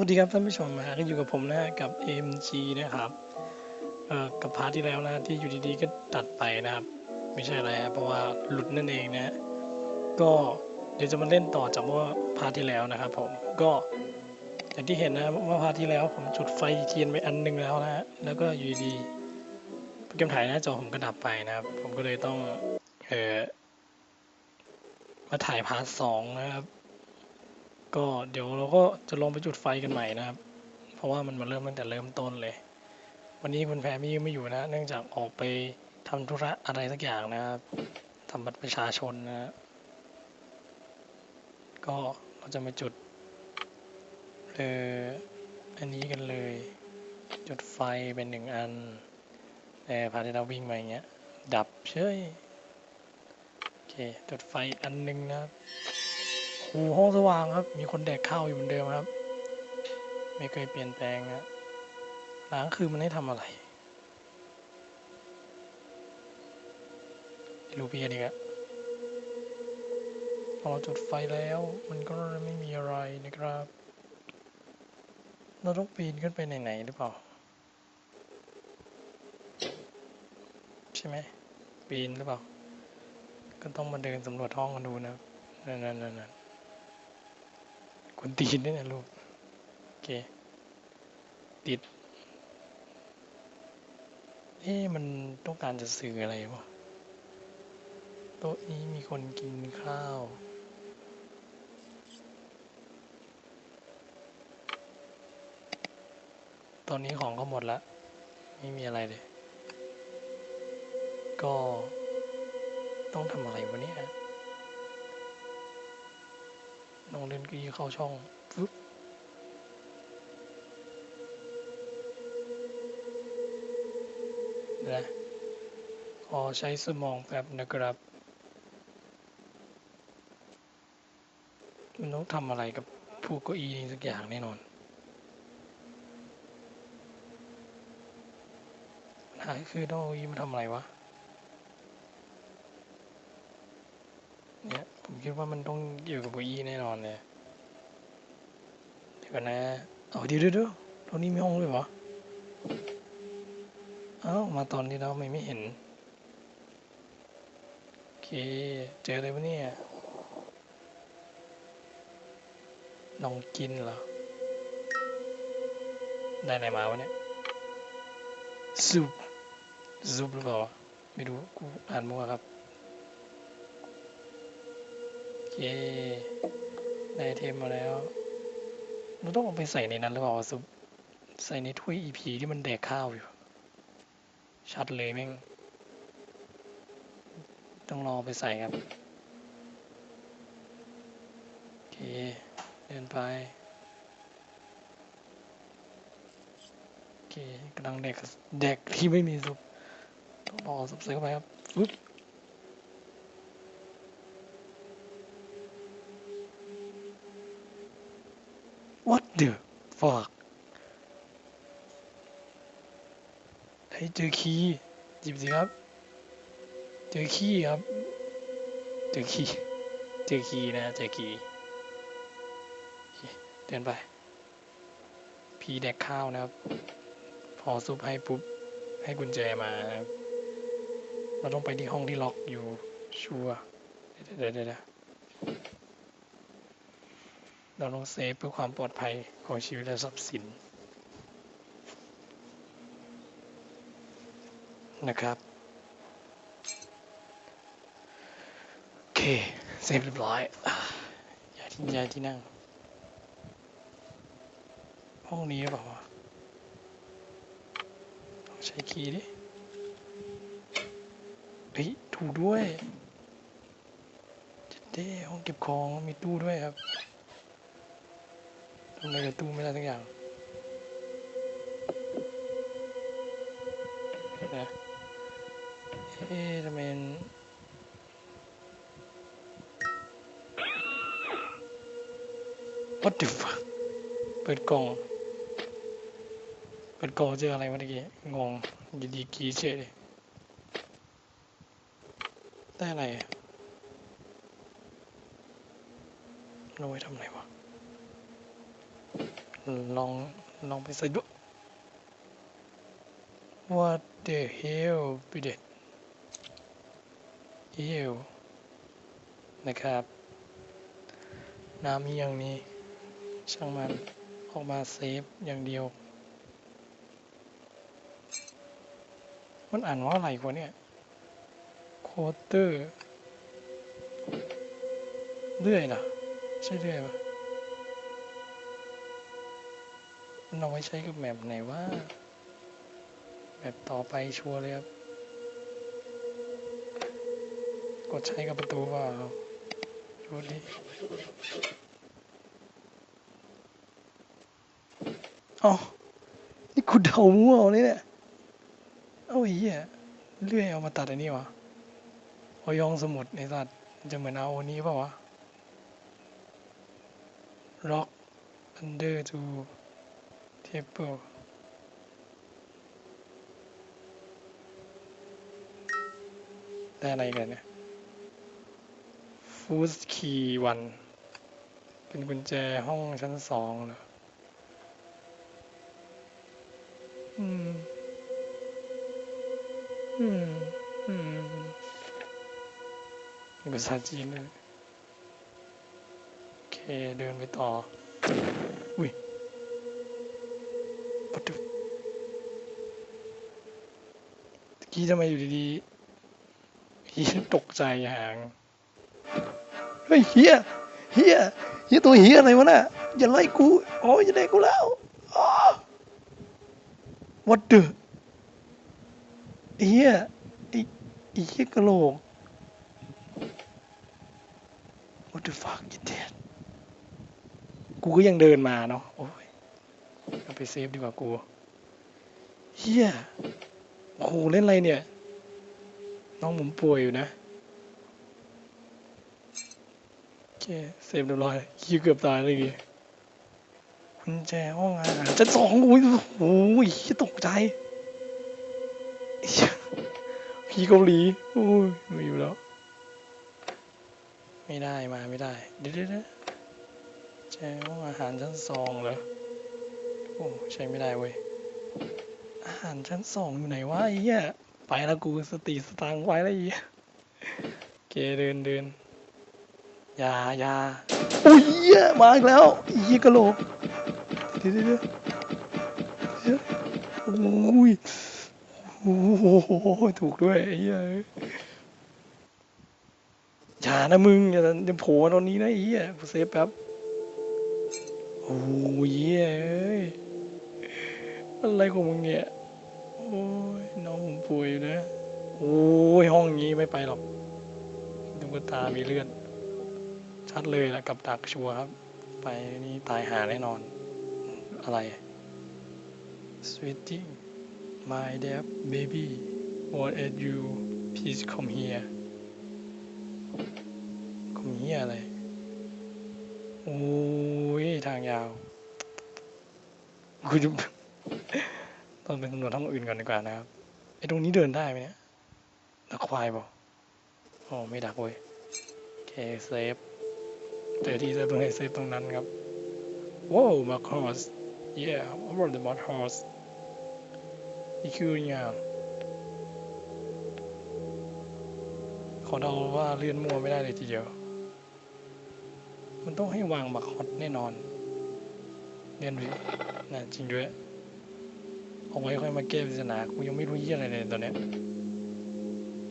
วัสดีครับท่านผู้ชมนะฮะก็อยู่กับผมนะฮะกับ AMG นะครับเอ่อกับพาร์ทที่แล้วนะที่อยู่ดีๆก็ตัดไปนะครับ ไม่ใช่อะไรฮะเพราะว่าหลุดนั่นเองนะก็เดี๋ยวจะมาเล่นต่อจากเมื่อพาร์ทที่แล้วนะครับผมก็อย่างที่เห็นนะว่าพาร์ทที่แล้วผมจุดไฟเทียนไปอันหนึงแล้วนะฮะแล้วก็อยู่ดีโปรแกรมถ่ายหน้าจอผมก็ดับไปนะครับ ผมก็เลยต้องเอ่อมาถ่ายพาร์ทสองนะครับ ก็เดี๋ยวเราก็จะลงไปจุดไฟกันใหม่นะครับ เพราะว่ามันมาเริ่มตั้งแต่เริ่มต้นเลย วันนี้คุณแพรมี่ไม่อยู่นะ เนื่องจากออกไปทำธุระอะไรสักอย่างนะครับทำบัตรประชาชนนะก็เราจะมาจุดเอออันนี้กันเลย จุดไฟเป็นหนึ่งอันแต่พาที่เราวิ่งมาอย่างเงี้ย ดับเฉยโอเค จุดไฟอันหนึ่งนะครับ อ้ห้องสว่างครับ มีคนแดกข้าวอยู่เหมือนเดิมครับ ไม่เคยเปลี่ยนแปลงนะล้างคือมันให้ทำอะไรรูเปียนอีกอะพอเราจุดไฟแล้ว มันก็ไม่มีอะไรนะครับ เราต้องปีนขึ้นไปไหนๆหรือเปล่า ใช่ไหมปีนหรือเปล่า ก็ต้องมาเดินสำรวจห้องกันดูนะนั่นนั่นนั่นนั่น คนตีนด้วยนะลูก โอเค ติด เอ๊ะมันต้องการจะสื่ออะไรวะโต๊ะนี้มีคนกินข้าวตอนนี้ของก็หมดละไม่มีอะไรเลย ก็ต้องทำอะไรวะเนี่ย น้องเล่นกีเข้าช่องฟึบนะขอใช้สมองแป๊บนะครับมันต้องทำอะไรกับผู้เก้าอี้นี้สักอย่างแน่นอน หาคือต้องเอาอี้มาทำอะไรวะ เนี่ย ผมคิดว่ามันต้องเกี่กับเก้าอี้แน่นอนเลยเดี๋ยวก่อนนะเอาเดี๋ยวเดี๋ยวเดี๋ยวตรงนี้มีห้องด้วยเหรอเอ้ามาตอนนี้แล้วไม่ไม่เห็นโอเคเจออะไรวะเนี่ยลองกินเหรอ ได้อะไรมาวะเนี่ยซุปซุปหรือเปล่าไม่รู้กูอ่านมั่วครับ เค ได้ไอเทมมาแล้วเราต้องเอาไปใส่ในนั้นหรือเปล่าซุปใส่ในถ้วยอีพีที่มันแดกข้าวอยู่ ชัดเลยแม่ง ต้องรอไปใส่ครับ โอเค เดินไป โอเคกำลังแดกแดกที่ไม่มีซุปต้องรอซุปใส่เข้าไปครับฟึบ What the fuck เฮ้ยเจอคีย์หยิบสิครับ เจอคีย์ครับ เจอคีย์เจอคีย์นะ เจอคีย์เดินไป พีแดกข้าวนะครับ พอซุปให้ปุ๊บ ให้กุญแจมาครับเราต้องไปที่ห้องที่ล็อกอยู่ชัวร์เดี๋ยวเดี๋ยว เราต้องเซฟเพื่อความปลอดภัยของชีวิตและทรัพย์สินนะครับโอเคเซฟเรียบร้อยอย้ายที่ย้ายที่นั่ง ห้องนี้หรือเปล่าวะลองใช้คีย์ดิเฮ้ยถูกด้วยเจ็ดเด้ห้องเก็บของมีตู้ด้วยครับ ทำอะไรกับตู้ไม่ได้ทั้งอย่างนะเอ๊ะทำไมมัน What the fuck เปิดกล่อง เปิดกล่องเจออะไรวะเมื่อกี้ งงอยู่ดีกีเฉยเลยได้อะไรเราไว้ทำอะไรวะ ลอง ลองไปใส่ดู What the hell ไปเด็ด Ew นะครับ น้ำมีอย่างนี้ ช่างมันออกมาเซฟอย่างเดียว มันอ่านว่าอะไรวะเนี่ยโคเตอร์เลื่อยเหรอใช่เลื่อยปะ มันเอาไว้ใช้กับแมปไหนว่าแมปต่อไปชัวร์เลยครับ กดใช้กับประตูเปล่าดูดิเอานี่คุณเดามั่วเลยเนี่ย เอ้าไอ้เหี้ยเลื่อยเอามาตัดอันนี้วะเอายองสมุดในสัตว์จะเหมือนเอาอันนี้เปล่าวะ rock under to table ได้อะไรกันเนี่ยฟูสคีวันเป็นกุญแจห้องชั้นสองเหรออืม อืม อืมมีภาษาจีนด้วยโอเค เดินไปต่อ กี้ทำไมอยู่ดีๆเฮียตกใจห่าง เฮ้ยเฮียเฮียเฮียตัวเฮียอะไรวะน่ะอย่าไล่กูโอ้ยอย่าไล่กูแล้วอ๋อ what the เฮียไอ้ไอ้เฮียกะโหลก what the fuck you did กูก็ยังเดินมาเนาะโอ้ยเอาไปเซฟดีกว่ากูเฮีย โอ้โหเล่นอะไรเนี่ย น้องผมป่วยอยู่นะโอเคเซฟเรียบร้อยคิวเกือบตายเลยกี่กุญแจห้องอาหารชั้นสองอุ้ยโอ้ยตกใจพี่เกาหลีโอ้ยไม่อยู่แล้ว ไม่ได้มาไม่ได้เดเดี๋ยวเดี๋ยวแจห้องอาหารชั้นสองเหรอโอ้ใช้ไม่ได้เว้ย อาหารชั้นสองอยู่ไหนวะไอ้เหี้ยไปแล้วกูสติสตางไว้แล้วไอ้เหี้ยโอเคเดินเดินยายาโอ้ยเหี้ยมาอีกแล้วไอ้เหี้ยกะโหลกเดี๋ยวเดี๋ยวเดี๋ยวเดี๋ยวโอ้ยโอ้โหถูกด้วยไอ้เหี้ยอย่านะมึงอย่าอย่าโผล่มาตอนนี้นะไอ้เหี้ยกูเซฟแป๊บโอ้ยเหี้ยเอ้ยอะไรของมึงเนี่ย ยน้องผมป่วยอยู่นะโอ้ยห้องนี้ไม่ไปหรอกดูตามีเลือดชัดเลยละกับดักชัวครับ ไปนี่ตายหาแน่นอน อะไร Sweeting my dear baby what are you please come here come here อะไรโอ้ยทางยาวกูจะ ต้องเป็นตำรวจท้องอื่นก่อนดีกว่านะครับไอ้ตรงนี้เดินได้ไหมเนี่ยดักควายเปล่าโอ้ไม่ดักเว้ยโอเคเซฟเจอที่เซฟตรงไหนเซฟตรงนั้นครับว้าวมาคอส yeah over the mud horse นี่คืออย่างขอเดาว่าเลื่อนมั่วไม่ได้เลยทีเดียว มันต้องให้วางบักฮอตแน่นอนเรียนวิน่ะจริงด้วย เอาไว้ค่อยมาแก้ปริศนากูยังไม่รู้ยี่อะไรเลยตอนเนี้ย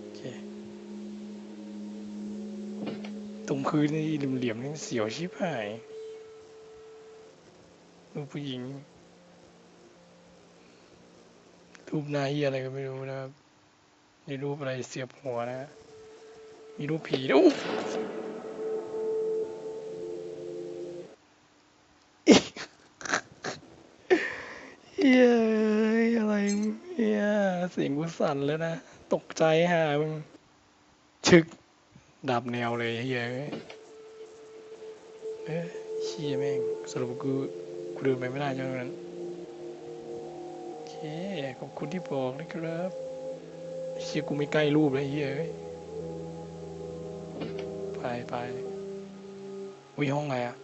โอเคตรงพื้นนี่เหลี่ยมๆนี่เสียวชิบหายรูปผู้หญิงรูปนายอะไรก็ไม่รู้นะครับมีรูปอะไรเสียบหัวนะมีรูปผีด้วยอู้เฮ้ยอะไรเฮียเสั่นแล้วนะ ตกใจฮะมึง ชึก ดับแนวเลยเฮียเอ้ยเชี่ยแม่งสรุปกูกูเดินไปไม่ได้จังนั้นโอเคขอบคุณที่บอกนะครับเชี่ยกูไม่ใกล้รูปเลยเฮียเอ้ยไปไปวิห้องอะไรอะ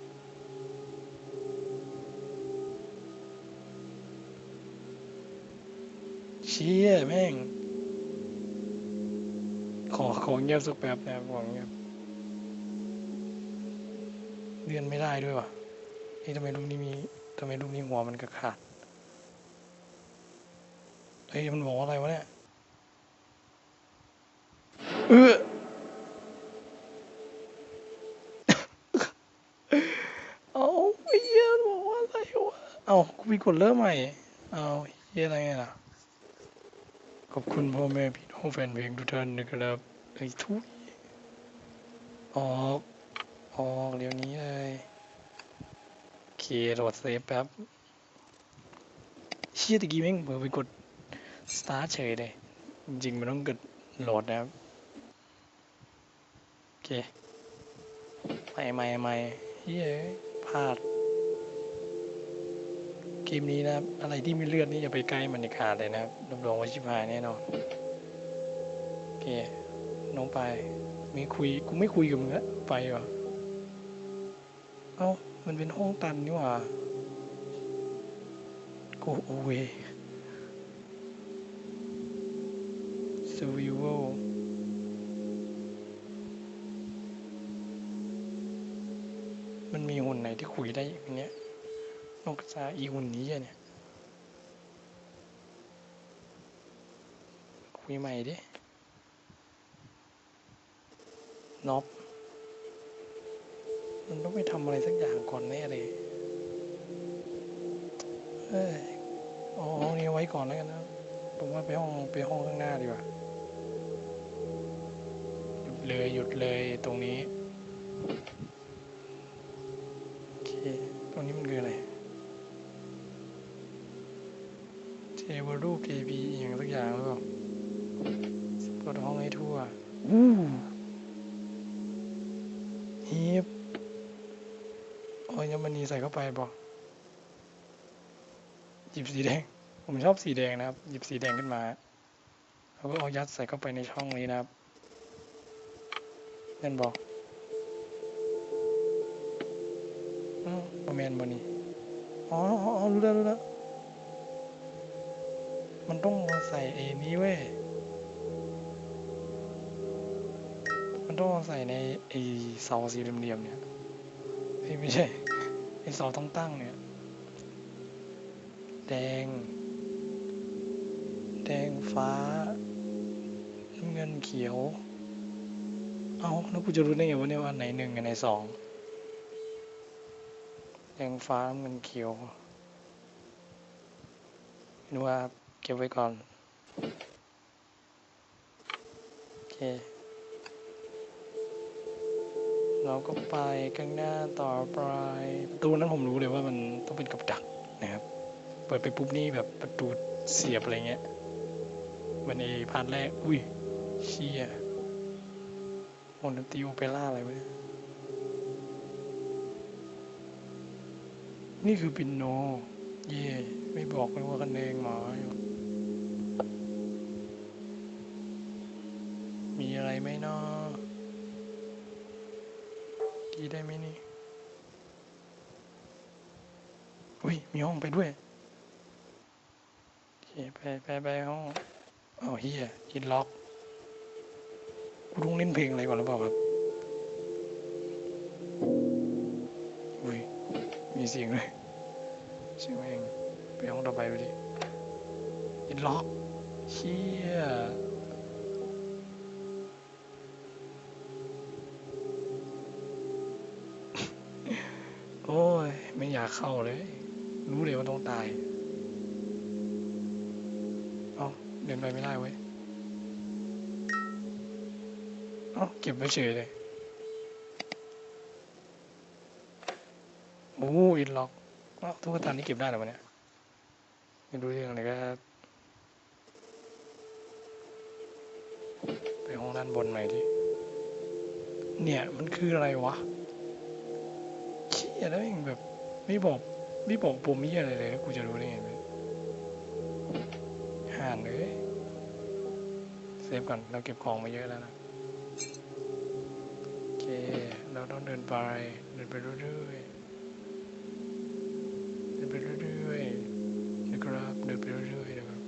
ชี่ยแม่ง ขอขอเงียบสักแป๊บนะครับขอเงียบเลื่อนไม่ได้ด้วยวะเฮ้ยทำไมลูกนี้มีทำไมลูกนี้หัวมันกระขาดเฮ้ยมันบอกอะไรวะเนี่ยเออเอาเฮียบอกว่าอะไรวะ เอากูมีกดเริ่มใหม่ เอาเฮียอะไรไงล่ะ ขอบคุณพ่อแม่พี่น้องแฟนเพลงทุกท่านนะครับไอ้ทุยออกออกเดี๋ยวนี้เลยโอเคโหลดเซฟแป๊บเชี่ยตะกี้แม่งเผลอไปกด start เฉยเลยจริงๆมันต้องกดโหลดนะครับโอเคไม่ไม่ไม่เฮ้ยพลาด เกมนี้นะครับ อะไรที่มีเลือดนี่อย่าไปใกล้มันในขาดเลยนะครับรับรองว่าชิบหายแน่นอนโอเคน้องไปไม่คุยกูไม่คุยกับมึงละไปวะเอ้ามันเป็นห้องตันนี่หว่า go away survival มันมีหุ่นไหนที่คุยได้อีกไหมเนี่ย นอกจากอีหุ่นนี้เนี่ย คุยใหม่ดิน็อบมันต้องไปทำอะไรสักอย่างก่อนแน่เลยเอ้ยเอาห้องนี้ไว้ก่อนแล้วกันนะ ผมว่าไปห้องไปห้องข้างหน้าดีกว่า หยุดเลยหยุดเลยตรงนี้ เทวรูปเ p อหย่างสักอย่างหรือเปล่าเปิดห้องให้ทั่วอู้ฮีบโอ้ยยมณีใส่เข้าไปบอก หยิบสีแดง ผมชอบสีแดงนะครับ หยิบสีแดงขึ้นมาแล้วก็เอายัดใส่เข้าไปในช่องนี้นะครับนั่นบอกอ้าวบอแมนบอนี่อ๋ออ๋ออ๋อรู้แล้วรู้แล้ว มันต้องมาใส่ไอ้นี้เว้ย มันต้องมาใส่ในไอเสาสีเหลี่ยมเนี่ยเฮ้ยไม่ใช่ไอเสาตั้งๆเนี่ย แดง แดงฟ้าน้ำเงินเขียว เอาแล้วกูจะรู้ได้ไงว่าเนี่ยว่าไหนหนึ่งอันไหนสองแดงฟ้าน้ำเงินเขียวนึกว่า ก็บไว้ก่อน โอเค เราก็ไปข้างหน้าต่อไปประตูนั้นผมรู้เลยว่ามันต้องเป็นกับดักนะครับ เปิดไปปุ๊บนี่แบบประตูเสียบอะไรเงี้ยเหมันในพาร์ทแรก อุ้ยเชี่ยวงดนตีโอเปร่าอะไรวะเนี่ยนี่คือปินโน เย่ไม่บอกเลยว่ากันเองหมาอยู่ มีห้องไปด้วยโอเคไปไปไปห้องอ๋อเฮียยินล็อกกูต้องเล่นเพลงอะไรก่อนหรือเปล่าครับอุ้ยมีเสียงเลยเสียงเองไปห้องต่อไปดูดิยินล็อกเชี่ยโอ้ย ไม่อยากเข้าเลย รู้เลยว่าต้องตาย เอาเดินไปไม่ได้เว้ย เอาเก็บไว้เฉยเลย โอ้อินล็อกเอ้าตุ๊กตานี้เก็บได้หรอวะเนี่ยไม่รู้เรื่องเลยก็ไปห้องด้านบนหน่อยดิเนี่ยมันคืออะไรวะเชี่ยแล้วเองแบบไม่บอก ไม่บอกปมเยี่ยอะไรเลยกูจะรู้ได้ไงห่านเลยเซฟก่อนเราเก็บของมาเยอะแล้วนะโอเคเราต้องเดินไปเดินไปเรื่อยๆเดินไปเรื่อยๆนะครับเดินไปเรื่อยๆนะครับ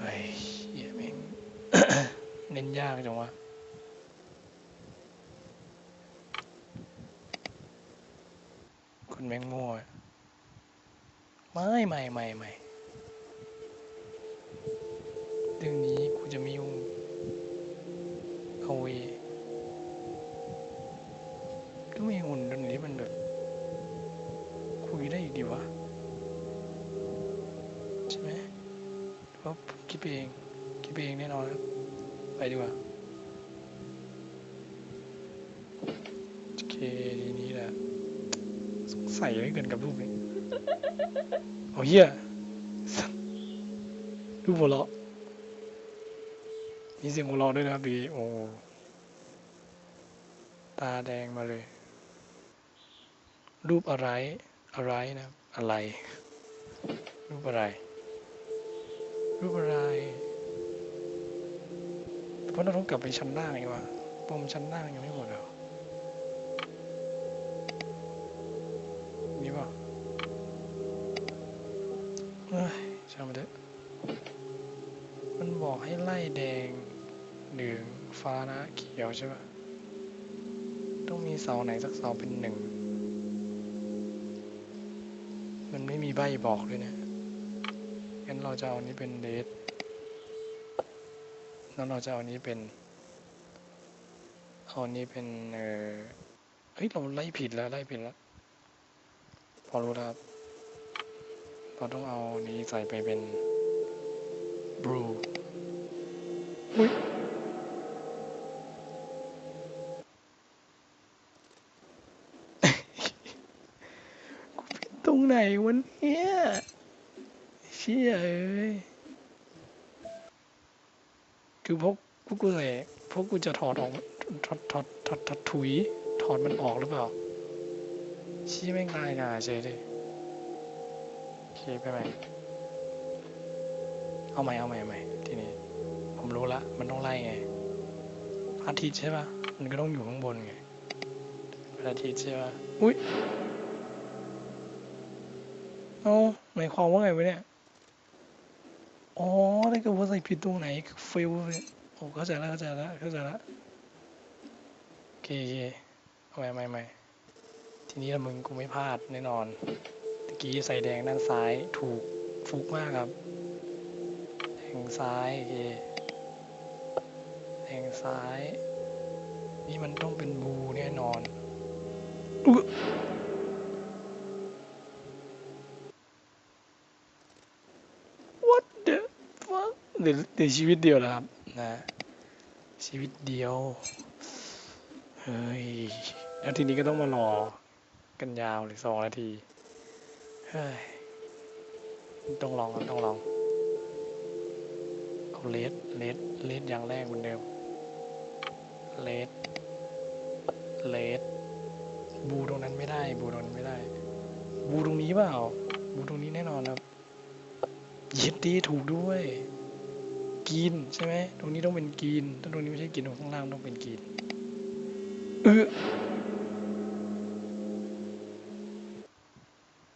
ไอ้เหี้ยแม่งเน้นยากจังวะ แมงมัวไม่ไม่ไม่ไม่เรื่องนี้กูจะไม่ยุ่งเอาเวก็ไม่หุ่นตรงนี้มันแบบ คุยได้อีกดีวะ ใช่ไหมเพราะคิดไปเองคิดไปเองแน่นอนครับไปดีกว่าโอเค ทีนี้แหละสงสัยเหลือเกินกับรูปนี้โอ้เหี้ยรูปหัวเราะมีเสียงหัวเราะด้วยนะครับดีโอ้ตาแดงมาเลย รูปอะไรอะไรนะอะไร รูปอะไร รูปอะไรเพราะเราต้องกลับไปชั้นล่างอีกว่ะปมชั้นล่างยังไม่หมดอมี ให้ไล่แดงเหลืองฟ้านะเขียวใช่ป่ะต้องมีเสาไหนสักเสาเป็นหนึ่ง มันไม่มีใบบอกด้วยนะงั้นเราจะเอาอันนี้เป็นเดทแล้วเราจะเอาอันนี้เป็น เอาอันนี้เป็น เออเฮ้ย เราไล่ผิดแล้ว ไล่ผิดแล้ว พอรู้แล้วครับเราต้องเอาอันนี้ใส่ไปเป็น blue ตรงไหนวันเนี้ยเชี่ยเอ้ยคือพวกพวกกูใส่พวกกูจะถอดออกถอดถอดถอดถอดถุย ถอดมันออกหรือเปล่าชี้ไม่งลายหนาเฉยเลยโอเคไปใหมเอาใหม่เอาใหม่เอาใหม่ ผมรู้ละ มันต้องไล่ไงพระอาทิตย์ใช่ปะมันก็ต้องอยู่ข้างบนไงพระอาทิตย์ใช่ปะอุ้ยเอาหมายความว่าไงวะเนี่ย อ๋อถ้าเกิดว่าใส่ผิดตรงไหนเฟลเลยโอ้เข้าใจแล้วเข้าใจแล้วเข้าใจแล้วโอเคโอเคเอาใหม่ใหม่ใหม่ทีนี้ละมึงกูไม่พลาดแน่นอนตะกี้ใส่แดงด้านซ้ายถูกฟุกมากครับแดงซ้ายโอเค แดงซ้าย นี่มันต้องเป็นบูแน่นอนอุ๊ย What the fuck เดี๋ยวเดี๋ยวชีวิตเดียวแล้วครับนะชีวิตเดียว เฮ้ย แล้วทีนี้ก็ต้องมารอกันยาวเลยสองนาที เฮ้ย ต้องลองครับต้องลองเอาเลสเลสเลสอย่างแรกเหมือนเดิม เลสเลสบูตรงนั้นไม่ได้ บูตรงนั้นไม่ได้ บูตรงนี้เปล่า บูตรงนี้แน่นอนครับเย็ดดีถูกด้วยกรีนใช่ไหมตรงนี้ต้องเป็นกรีนถ้าตรงนี้ไม่ใช่กรีนตรงข้างล่างต้องเป็นกรีนเออ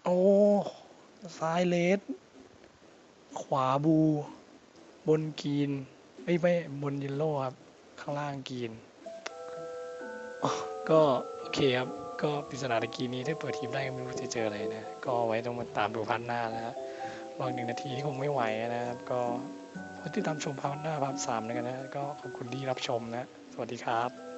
โอ้ซ้ายเลสขวาบู บนกีนไม่ไม่บนเยลโลครับ ข้างล่างกีน ก็โอเคครับ ก็ปริศนาตะกี้นี้ถ้าเปิดทีมได้ก็ไม่รู้จะเจออะไรนะ ก็ไว้ต้องมาตามดูพันหน้านะฮะรองหนึ่งนาทีที่คงไม่ไหวนะครับ ก็ขอติดตามชมพันหน้าพาร์ทสามแล้วกันนะ ก็ขอบคุณที่รับชมนะ สวัสดีครับ